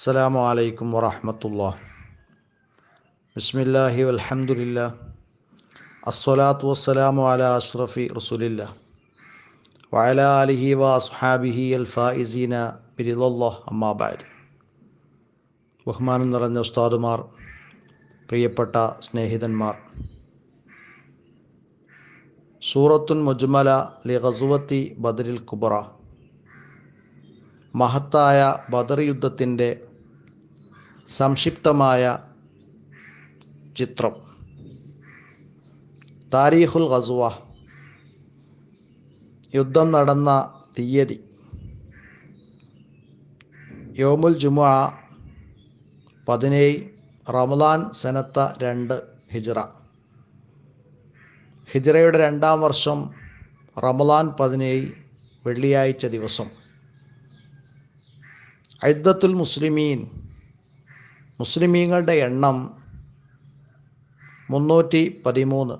السلام عليكم ورحمة الله بسم الله والحمد لله الصلاة والسلام على أشرف رسول الله وعلى آله وأصحابه الفائزين برضا الله أما بعد ബഹുമാനം നിറഞ്ഞ ഉസ്താദുമാർ പ്രിയപ്പെട്ട സ്നേഹിതന്മാർ സൂറത്തുൻ മുജ്മല ലി ഗസുവത്തി ബദരിൽ കുബറ മഹത്തായ ബദർ യുദ്ധത്തിൻ്റെ സംക്ഷിപ്തമായ ചിത്രം. താരീഖുൽ ഖസുവ. യുദ്ധം നടന്ന തീയതി. യോമുൽ ജുമുഅ പതിനേഴ് റമദാൻ സനത്ത രണ്ട് ഹിജ്റ. ഹിജ്റയുടെ രണ്ടാം വർഷം റമദാൻ പതിനേഴ് വെള്ളിയാഴ്ച ദിവസം. ഐദ്ദത്തുൽ മുസ്ലിമീൻ മുസ്ലിമീങ്ങളുടെ എണ്ണം മുന്നൂറ്റി പതിമൂന്ന്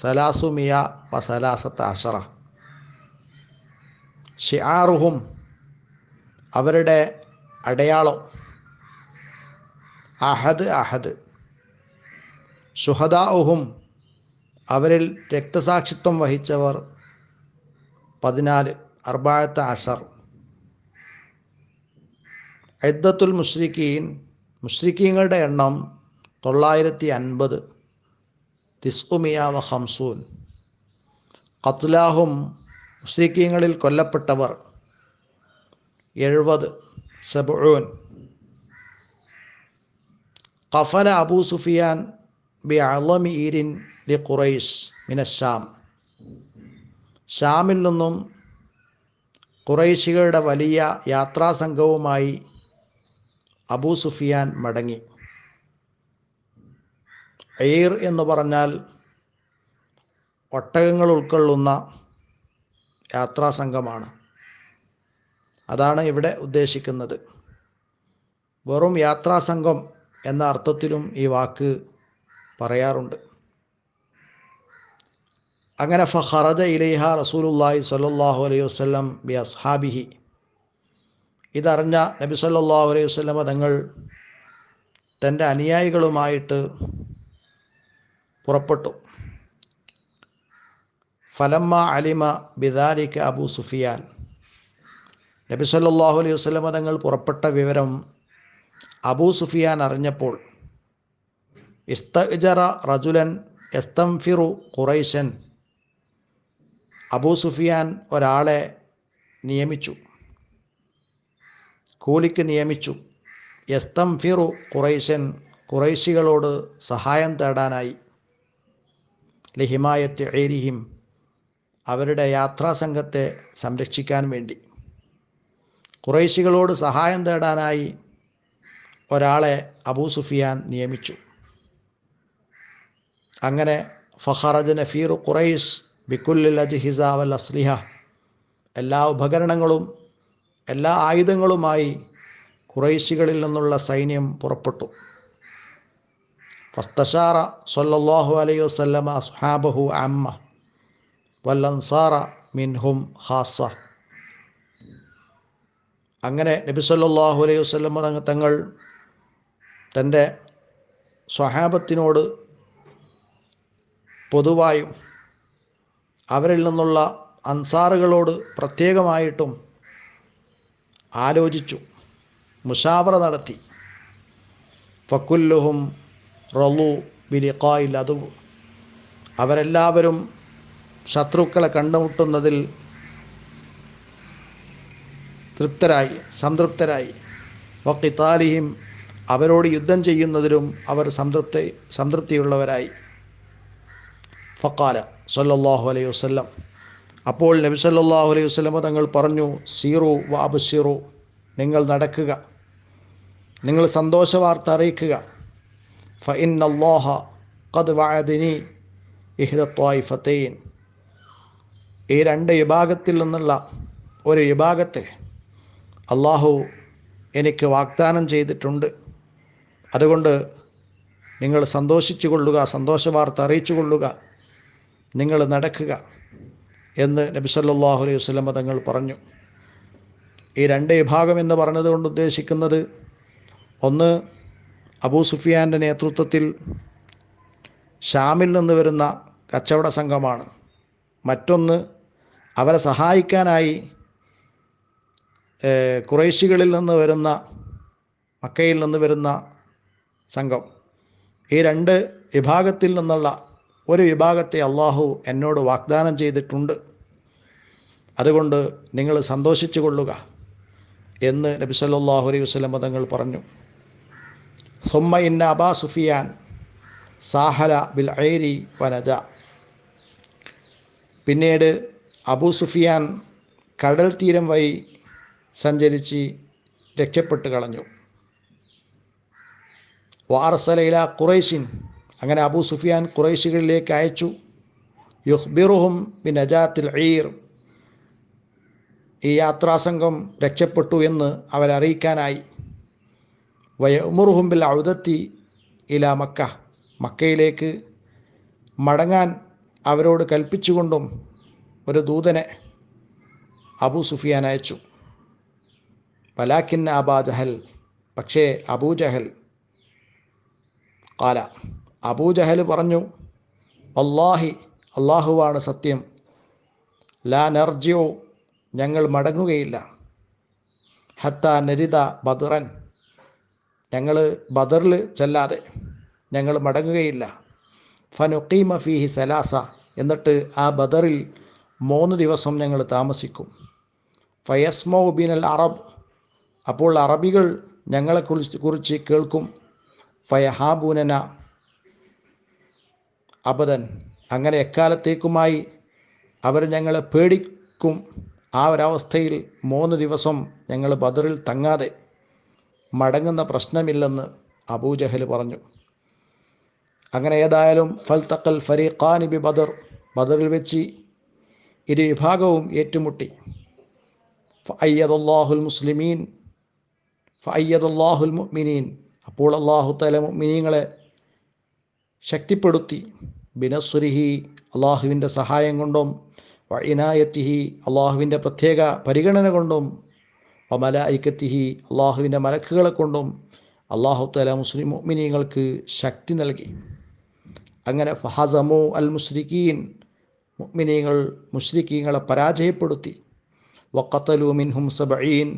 സലാസുമിയ വ സലാസത്ത് അഷറ ഷിആറുഹും അവരുടെ അടയാളം അഹദ് അഹദ്. ഷുഹദാഉഹും അവരിൽ രക്തസാക്ഷിത്വം വഹിച്ചവർ പതിനാല്. അർബായത്ത് അഷർ ഐദ്ദത്തുൽ മുഷ്രിഖീൻ മുഷ്രിഖീങ്ങളുടെ എണ്ണം തൊള്ളായിരത്തി അൻപത് തിസ്ഉമിയാവ ഹംസൂൻ ഖത്ലാഹും മുഷ്രിഖീങ്ങളിൽ കൊല്ലപ്പെട്ടവർ എഴുപത്. സബൂൻ കഫല അബൂ സുഫിയാൻ ബി അലമി ഈരിൻ ലി മിന മിനശാം ഷാമിൽ നിന്നും കുറൈശികളുടെ വലിയ യാത്രാ സംഘവുമായി അബൂ സുഫിയാൻ മടങ്ങി. ഐർ എന്ന് പറഞ്ഞാൽ ഒട്ടകങ്ങൾ ഉൾക്കൊള്ളുന്ന യാത്രാ സംഘമാണ്. അതാണ് ഇവിടെ ഉദ്ദേശിക്കുന്നത്. വെറും യാത്രാ സംഘം എന്ന അർത്ഥത്തിലും ഈ വാക്ക് പറയാറുണ്ട്. അങ്ങനെ ഫഹറജ ഇലൈഹ റസൂലുല്ലാഹി സ്വല്ലല്ലാഹു അലൈഹി വസല്ലം ബി അസ്ഹാബിഹി ഇതറിഞ്ഞ നബി സല്ലാ അലൈഹി വസല്ലമ തങ്ങൾ തന്റെ അനുയായികളുമായിട്ട് പുറപ്പെട്ടു. ഫലമ്മ അലിമ ബിദാലിക്ക് അബു സുഫിയാൻ. നബി സല്ലാഹു അലൈഹി വസല്ലമ തങ്ങൾ പുറപ്പെട്ട വിവരം അബൂ സുഫിയാൻ അറിഞ്ഞപ്പോൾ ഇസ്തജറ റജുലൻ എസ്തംഫിറു ഖുറൈശൻ അബൂ സുഫിയാൻ ഒരാളെ നിയമിച്ചു. കൂലിക്ക് നിയമിച്ചു. എസ്തം ഫിറു ഖുറൈശൻ ഖുറൈശികളോട് സഹായം തേടാനായി. ലഹിമായത്ത് ഏരിഹിം അവരുടെ യാത്രാസംഘത്തെ സംരക്ഷിക്കാൻ വേണ്ടി. ഖുറൈശികളോട് സഹായം തേടാനായി ഒരാളെ അബൂ സുഫിയാൻ നിയമിച്ചു. അങ്ങനെ ഫഹറജ് നഫീർ ഖുറൈസ് ബിക്കുല്ലിൽ അജ്ഹിസ വൽ അസ്ലിഹ എല്ലാ ഉപകരണങ്ങളും എല്ലാ ആയുധങ്ങളുമായി ഖുറൈശികളിൽ നിന്നുള്ള സൈന്യം പുറപ്പെട്ടു. ഫസ്തഷാറ സൊല്ലാഹു അലൈഹി വസല്ലമ സുഹാബഹു അമ്മ വല്ലൻസാറ മിൻഹും ഹാസ അങ്ങനെ നബി സല്ലാഹു അലൈഹി വസല്ലമ തങ്ങൾ തന്റെ സ്വഹാബത്തിനോട് പൊതുവായും അവരിൽ നിന്നുള്ള അൻസാറുകളോട് പ്രത്യേകമായിട്ടും ആലോചിച്ചു. മുഷാവറ നടത്തി. ഫക്കുല്ലുഹും റലു ബിലിഖായിൽ അതു. അവരെല്ലാവരും ശത്രുക്കളെ കണ്ടുമുട്ടുന്നതിൽ തൃപ്തരായി സംതൃപ്തരായി. വക്കിത്താലിഹിം അവരോട് യുദ്ധം ചെയ്യുന്നതിലും അവർ സംതൃപ്തി സംതൃപ്തിയുള്ളവരായി. ഫക്കാല സല്ലാഹു അലൈഹി വസ്ലം അപ്പോൾ നബി സല്ലാഹു അലൈഹി വസ്ലമ തങ്ങൾ പറഞ്ഞു സീറു വാബുസിറു നിങ്ങൾ നടക്കുക. നിങ്ങൾ സന്തോഷ വാർത്ത അറിയിക്കുക. ഫ ഇന്നല്ലോഹ കത് വായതിനി ഇഹ്ദ ഫത്തേൻ ഈ രണ്ട് വിഭാഗത്തിൽ നിന്നുള്ള ഒരു വിഭാഗത്തെ അള്ളാഹു എനിക്ക് വാഗ്ദാനം ചെയ്തിട്ടുണ്ട്. അതുകൊണ്ട് നിങ്ങൾ സന്തോഷിച്ചു കൊള്ളുക സന്തോഷ വാർത്ത അറിയിച്ചു കൊള്ളുക നിങ്ങൾ നടക്കുക എന്ന് നബി സല്ലല്ലാഹു അലൈഹി വസല്ലമ തങ്ങൾ പറഞ്ഞു. ഈ രണ്ട് വിഭാഗം എന്ന് പറഞ്ഞതുകൊണ്ട് ഉദ്ദേശിക്കുന്നത് ഒന്ന് അബൂ സുഫിയാന്റെ നേതൃത്വത്തിൽ ഷാമിൽ നിന്ന് വരുന്ന കച്ചവട സംഘമാണ്. മറ്റൊന്ന് അവരെ സഹായിക്കാനായി കുറേശികളിൽ നിന്ന് വരുന്ന മക്കയിൽ നിന്ന് വരുന്ന സംഘം. ഈ രണ്ട് വിഭാഗത്തിൽ നിന്നുള്ള ഒരു വിഭാഗത്തെ അള്ളാഹു എന്നോട് വാഗ്ദാനം ചെയ്തിട്ടുണ്ട്. അതുകൊണ്ട് നിങ്ങൾ സന്തോഷിച്ചു കൊള്ളുക. എന്ന് നബി സല്ലാഹു അലൈഹി വസ്ലം തങ്ങൾ പറഞ്ഞു. സുമ്മ ഇന്ന അബാ സുഫിയാൻ സാഹല ബിൽ ഐരി വനജ പിന്നീട് അബൂ സുഫിയാൻ കടൽ തീരം വഴി സഞ്ചരിച്ച് രക്ഷപ്പെട്ട് കളഞ്ഞു. വാർസലയില ഖുറൈശിൻ. അങ്ങനെ അബൂ സുഫിയാൻ ഖുറൈശികളിലേക്ക് അയച്ചു. യുഹ്ബിറുഹും ബിൻ അജാത്തിൽ ഈർ ഈ യാത്രാസംഘം രക്ഷപ്പെട്ടു എന്ന് അവരറിയിക്കാനായി. വയമുറുഹുമ്പിൽ ഔദത്തി ഇല മക്ക. മക്കയിലേക്ക് മടങ്ങാൻ അവരോട് കൽപ്പിച്ചുകൊണ്ടും ഒരു ദൂതനെ അബൂ സുഫിയാൻ അയച്ചു. പലാഖിൻ അബാ ജഹൽ പക്ഷേ അബൂ ജഹൽ കാല അബൂ ജഹൽ പറഞ്ഞു അള്ളാഹി അള്ളാഹുവാണ് സത്യം. ലാ നർജിയോ ഞങ്ങൾ മടങ്ങുകയില്ല. ഹത്ത നരിത ബദറൻ. ഞങ്ങൾ ബദറിൽ ചെല്ലാതെ ഞങ്ങൾ മടങ്ങുകയില്ല. ഫനുക്കീമ ഫീഹി സലാസ എന്നിട്ട് ആ ബദറിൽ മൂന്ന് ദിവസം ഞങ്ങൾ താമസിക്കും. ഫയസ്മോ ബിനൽ അറബ്. അപ്പോൾ അറബികൾ ഞങ്ങളെ കുറിച്ച് കുറിച്ച് കേൾക്കും. ഫയഹാബൂനന അബദൻ. അങ്ങനെ എക്കാലത്തേക്കുമായി അവർ ഞങ്ങളെ പേടിക്കും. ആ ഒരവസ്ഥയിൽ മൂന്ന് ദിവസം ഞങ്ങൾ ബദറിൽ തങ്ങാതെ മടങ്ങുന്ന പ്രശ്നമില്ലെന്ന് അബൂജഹൽ പറഞ്ഞു. അങ്ങനെ ഏതായാലും ഫൽ തക്കൽ ഫരീഖാനി ബി ബദർ ബദറിൽ വെച്ച് ഇരു വിഭാഗവും ഏറ്റുമുട്ടി. ഫയ്യദുല്ലാഹുൽ മുസ്ലിമീൻ ഫയ്യദുല്ലാഹുൽ മുഅ്മിനീൻ. അപ്പോൾ അള്ളാഹു തല മുഅ്മിനീങ്ങളെ ശക്തിപ്പെടുത്തി. ബിനസുരിഹി അള്ളാഹുവിന്റെ സഹായം കൊണ്ടും വൈനായത്തിഹി അള്ളാഹുവിന്റെ പ്രത്യേക പരിഗണന കൊണ്ടും വമലായിക്കത്തിഹി അള്ളാഹുവിന്റെ മലക്കുകളെ കൊണ്ടും അള്ളാഹു തല മുസ്ലിം മുഅ്മിനീങ്ങൾക്ക് ശക്തി നൽകി. അങ്ങനെ ഫഹസമു അൽ മുസ്ലിഖീൻ മുഅ്മിനീങ്ങൾ മുസ്ലിഖീങ്ങളെ പരാജയപ്പെടുത്തി. വക്കത്തലു മിൻഹും സബഈൻ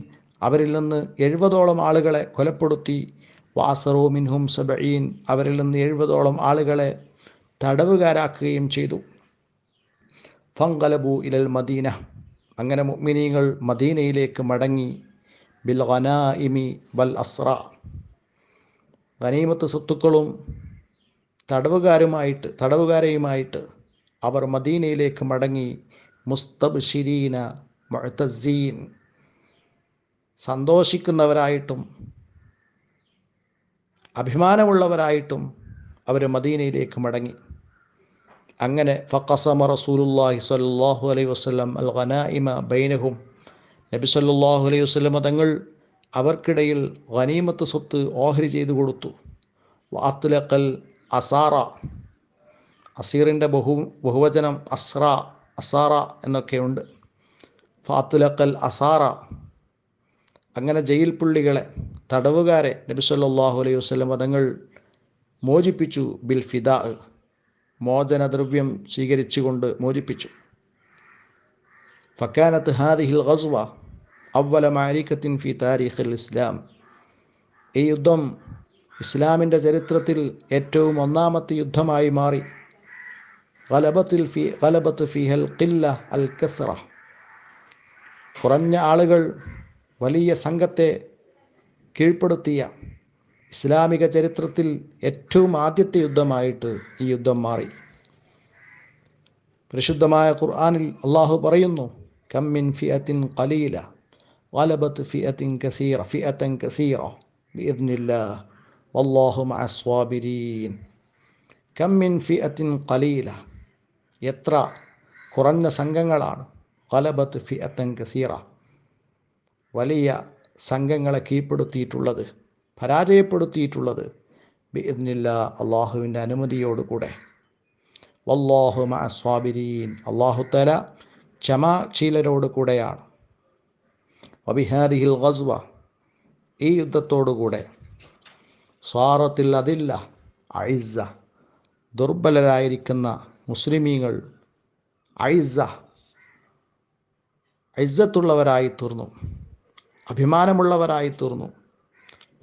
അവരിൽ നിന്ന് എഴുപതോളം ആളുകളെ കൊലപ്പെടുത്തി. വാസറു മിൻഹും സബഈൻ അവരിൽ നിന്ന് എഴുപതോളം ആളുകളെ തടവുകാരാക്കുകയും ചെയ്തു. ഫങ്കലബു ഇലൽ മദീന. അങ്ങനെ മുഗ്മിനീങ്ങൾ മദീനയിലേക്ക് മടങ്ങി. ബിൽ ഖനാഇമി വൽ അസ്ര ഗനീമത്ത് സ്വത്തുക്കളും തടവുകാരുമായിട്ട് തടവുകാരെയുമായിട്ട് അവർ മദീനയിലേക്ക് മടങ്ങി. മുസ്തബ് ഷിരീന മുഅ്തസീൻ. സന്തോഷിക്കുന്നവരായിട്ടും അഭിമാനമുള്ളവരായിട്ടും അവർ മദീനയിലേക്ക് മടങ്ങി. അങ്ങനെ ഫക്കസമ റസൂലുല്ലാഹി സ്വല്ലല്ലാഹു അലൈഹി വസല്ലം അൽ ഖനായിമ ബൈനഹും നബി സ്വല്ലല്ലാഹു അലൈഹി വസല്ലം തങ്ങൾ അവർക്കിടയിൽ ഖനീമത്ത് സ്വത്ത് ഓഹരി ചെയ്തു കൊടുത്തു. വാത്തുലക്കൽ അസാറ അസീറിന്റെ ബഹു ബഹുവചനം അസ്ര അസാറ എന്നൊക്കെയുണ്ട്. ഫാത്തുലക്കൽ അസാറ അങ്ങനെ ജയിൽ പുള്ളികളെ തടവുകാരെ നബി സല്ലല്ലാഹു അലൈഹി വസല്ലം തങ്ങൾ മോചിപ്പിച്ചു ബിൽ ഫിദാ. മോചനദ്രവ്യം സ്വീകരിച്ചുകൊണ്ട് മോചിപ്പിച്ചു. ഫക്കാനത്ത് ഹാദിഹിൽ ഗസ്വ അവല മാലിക്കത്തിൻ ഫി താരിഖിൽ ഇസ്ലാം. ഈ യുദ്ധം ഇസ്ലാമിന്റെ ചരിത്രത്തിൽ ഏറ്റവും ഒന്നാമത്തെ യുദ്ധമായി മാറി. ഗലബത്തിൽ ഫി ഗലബത്ത് ഫിഹൽ ഖില്ല അൽ കസ്റ. കുറഞ്ഞ ആളുകൾ വലിയ സംഘത്തെ കീഴ്പ്പെടുത്തിയ ഇസ്ലാമിക ചരിത്രത്തിൽ ഏറ്റവും ആദ്യത്തെ യുദ്ധമായിട്ട് ഈ യുദ്ധം മാറി. പരിശുദ്ധമായ ഖുർആാനിൽ അള്ളാഹു പറയുന്നു കമ്മിൻ ഫിയത്തിൻ ഖലീല വലബത്ത് ഫിയത്തിൻ കസീറ ഫിയത്തൻ കസീറ വല്ലാഹു മഅ സ്വാബിരീൻ കമ്മിൻ ഫിയത്തിൻ ഖലീല എത്ര കുറഞ്ഞ സംഘങ്ങളാണ്. വലബത്ത് ഫിയത്തൻ കസീറ വലിയ സംഘങ്ങളെ കീഴ്പ്പെടുത്തിയിട്ടുള്ളത്. പരാജയപ്പെടുത്തിയിട്ടുള്ളത്. ബിഇദ്നില്ല അള്ളാഹുവിന്റെ അനുമതിയോടുകൂടെ. വല്ലാഹു മഅ സ്വാബിരീൻ അള്ളാഹു തല ക്ഷമാശീലരോട് കൂടെയാണ് വബിഹാദിഹിൽ ഗസ്വ. ഈ യുദ്ധത്തോടുകൂടെ. സ്വാറത്തിൽ അതില്ല ഐസ ദുർബലരായിരിക്കുന്ന മുസ്ലിമീങ്ങൾ ഐസ ഐസത്തുള്ളവരായി തീർന്നു അഭിമാനമുള്ളവരായി തീർന്നു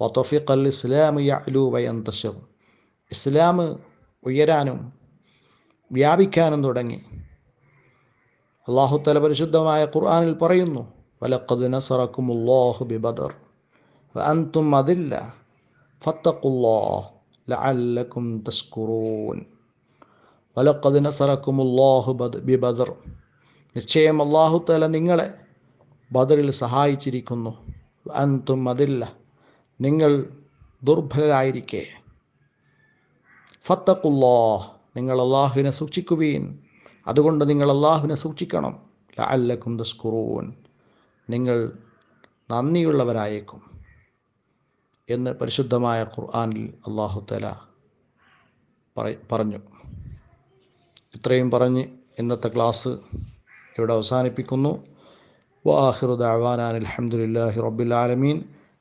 വത്തോഫിഖൽ ഇസ്ലാം യഅലു വയന്തശർ ഇസ്ലാം ഉയരാനും വ്യാപിക്കാനും തുടങ്ങി. അള്ളാഹുത്തല പരിശുദ്ധമായ ഖുർആനിൽ പറയുന്നു വലഖദ് നസറക്കുമുല്ലാഹു ബിബദർ വഅൻതും അതില്ല ഫത്തഖുല്ലാഹ് ലഅല്ലക്കും തസ്കുറൂൻ. വലഖദ് നസറക്കുമുല്ലാഹു ബിബദർ. നിശ്ചയം അള്ളാഹുത്തല നിങ്ങളെ ബദറിൽ സഹായിച്ചിരിക്കുന്നു. അൻതും അതില്ല നിങ്ങൾ ദുർബലരായിരിക്കെ. ഫത്തഖുല്ലാഹ് നിങ്ങൾ അള്ളാഹുവിനെ സൂക്ഷിക്കുവീൻ. അതുകൊണ്ട് നിങ്ങൾ അള്ളാഹുവിനെ സൂക്ഷിക്കണം. ലഅല്ലക്കും തസ്കുറൂൻ. നിങ്ങൾ നന്ദിയുള്ളവരായേക്കും എന്ന് പരിശുദ്ധമായ ഖുർആാനിൽ അള്ളാഹു തല പറഞ്ഞു. ഇത്രയും പറഞ്ഞ് ഇന്നത്തെ ക്ലാസ് ഇവിടെ അവസാനിപ്പിക്കുന്നു. വാഹിറു അലഹമുല്ലാഹി ആലമീൻ.